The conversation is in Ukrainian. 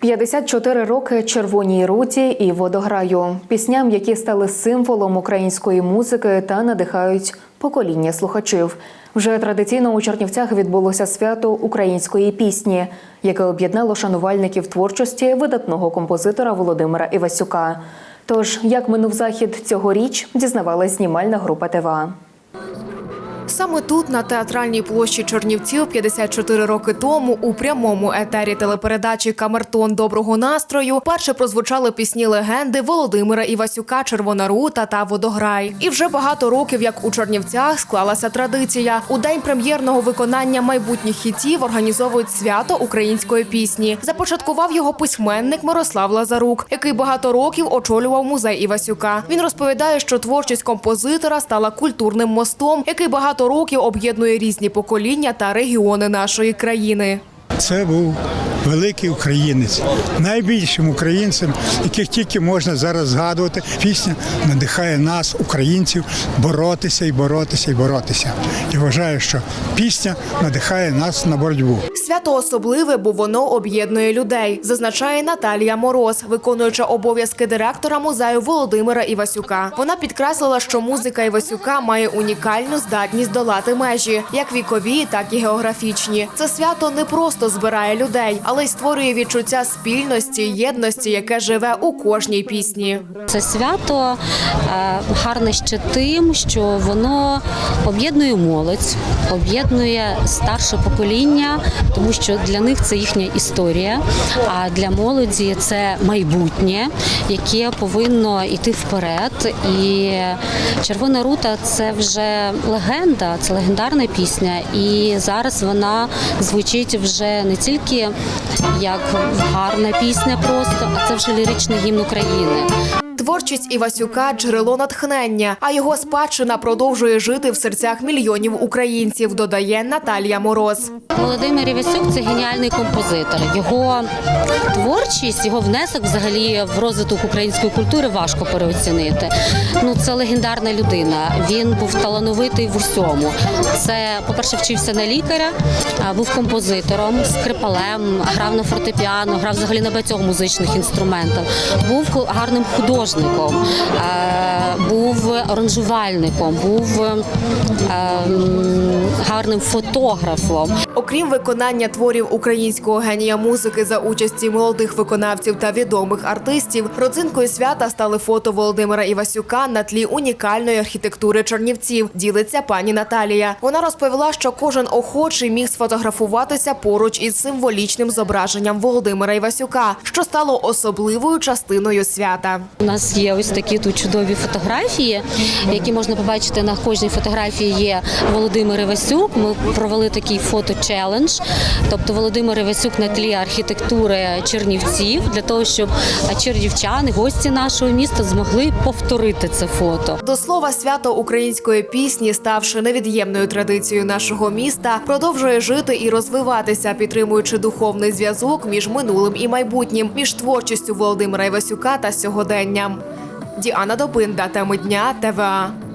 54 роки червоній руті і водограю пісням, які стали символом української музики та надихають покоління слухачів. Вже традиційно у Чернівцях відбулося свято української пісні, яке об'єднало шанувальників творчості видатного композитора Володимира Івасюка. Тож, як минув захід цьогоріч, дізнавалась знімальна група ТВА. Саме тут, на театральній площі Чернівців, 54 роки тому, у прямому етері телепередачі Камертон доброго настрою перше прозвучали пісні легенди Володимира Івасюка, Червона рута та Водограй. І вже багато років, як у Чернівцях, склалася традиція. У день прем'єрного виконання майбутніх хітів організовують свято української пісні. Започаткував його письменник Мирослав Лазарук, який багато років очолював музей Івасюка. Він розповідає, що творчість композитора стала культурним мостом, який багато років об'єднує різні покоління та регіони нашої країни. Це був великий українець, найбільшим українцем, яких тільки можна зараз згадувати. Пісня надихає нас, українців, боротися і боротися і боротися. І вважаю, що пісня надихає нас на боротьбу. Свято особливе, бо воно об'єднує людей, зазначає Наталія Мороз, виконуюча обов'язки директора музею Володимира Івасюка. Вона підкреслила, що музика Івасюка має унікальну здатність долати межі, як вікові, так і географічні. Це свято не просто збирає людей, але й створює відчуття спільності, єдності, яке живе у кожній пісні. Це свято е, гарне ще тим, що воно об'єднує молодь, об'єднує старше покоління, тому що для них це їхня історія. А для молоді це майбутнє, яке повинно йти вперед. І Червона рута це вже легенда, це легендарна пісня. І зараз вона звучить вже не тільки як гарна пісня, просто а це вже ліричний гімн України. Творчість Івасюка джерело натхнення, а його спадщина продовжує жити в серцях мільйонів українців. Додає Наталія Мороз. Володимир Івасюк це геніальний композитор. Його творчість, його внесок взагалі в розвиток української культури важко переоцінити. Ну це легендарна людина. Він був талановитий в усьому. Це, по-перше, вчився на лікаря, був композитором, скрипалем, грав на фортепіано, грав взагалі на багатьох музичних інструментах. Був гарним художником, е, був оранжувальником, був е, гарним фотографом. Окрім виконання творів українського генія музики за участі молодих виконавців та відомих артистів, родзинкою свята стали фото Володимира Івасюка на тлі унікальної архітектури Чернівців. Ділиться пані Наталія. Вона розповіла, що кожен охочий міг сфотографуватися поруч із символічним зображенням Володимира Івасюка, що стало особливою частиною свята. У нас є ось такі тут чудові фотографії, які можна побачити на кожній фотографії. Є Володимир Івасюк. Ми провели такий фото-челендж. Тобто Володимир Івасюк на тлі архітектури Чернівців для того, щоб чернівчани, гості нашого міста, змогли повторити це фото. До слова, свято української пісні, ставши невід'ємною традицією нашого міста, продовжує жити і розвиватися, підтримуючи духовний зв'язок між минулим і майбутнім, між творчістю Володимира Івасюка та сьогоденням. Діана Добинда, теми дня ТВА.